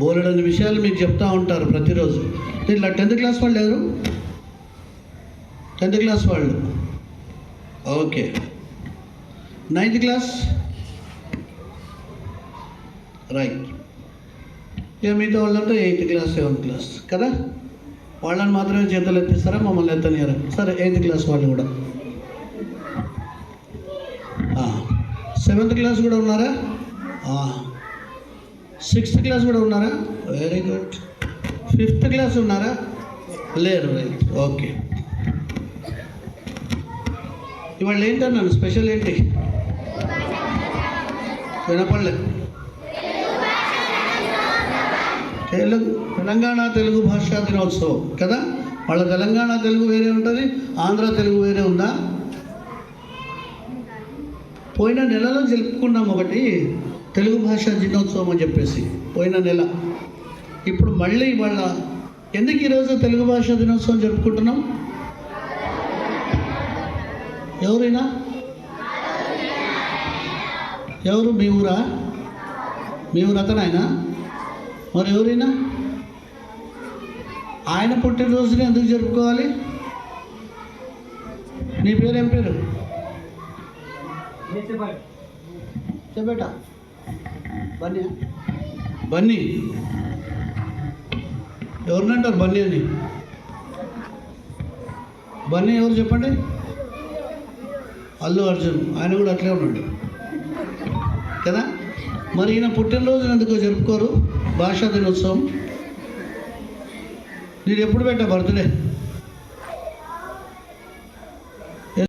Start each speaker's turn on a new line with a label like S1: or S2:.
S1: బోలెడని విషయాలు మీకు చెప్తూ ఉంటారు ప్రతిరోజు. ఇట్లా టెన్త్ క్లాస్ వాళ్ళు ఎవరు? టెన్త్ క్లాస్ వాళ్ళు. ఓకే. Ninth class? రైట్. ఇక మిగతా వాళ్ళంతా ఎయిత్ క్లాస్ సెవెంత్ క్లాస్ కదా? వాళ్ళని మాత్రమే చేతులు ఎత్తిస్తారా? మమ్మల్ని ఎత్తనియరా సరే ఎయిత్ క్లాస్ వాళ్ళు కూడా. సెవెంత్ క్లాస్ కూడా ఉన్నారా? సిక్స్త్ క్లాస్ కూడా ఉన్నారా? వెరీ గుడ్ ఫిఫ్త్ క్లాస్ ఉన్నారా? లేరు రైట్ ఓకే. ఇవాళ ఏంటన్నాను స్పెషల్ ఏంటి? వినపడలే. తెలుగు తెలంగాణ తెలుగు భాషా దినోత్సవం కదా? వాళ్ళ తెలంగాణ తెలుగు వేరే ఉంటుంది ఆంధ్ర తెలుగు వేరే ఉందా? పోయిన నెలలో జరుపుకున్నాం ఒకటి. తెలుగు భాషా దినోత్సవం అని చెప్పేసి పోయిన నెల. ఇప్పుడు మళ్ళీ వాళ్ళ ఎందుకు ఈరోజు తెలుగు భాషా దినోత్సవం జరుపుకుంటున్నాం? ఎవరైనా? ఎవరు? మీ ఊరా? మీ ఊరు అతను ఆయన? మరి ఎవరైనా? ఆయన పుట్టినరోజుని ఎందుకు జరుపుకోవాలి? నీ పేరు ఏం పేరు చెప్పేట. బన్నీ. బన్నీ. ఎవరినంటారు బన్నీ అని? బన్నీ ఎవరు చెప్పండి? అల్లు అర్జున్. ఆయన కూడా అట్లే ఉన్నాడు. కదా? మరి ఈయన పుట్టినరోజు ఎందుకు జరుపుకోరు? భాషా దినోత్సవం. నేను ఎప్పుడు పెట్టా బర్త్డే?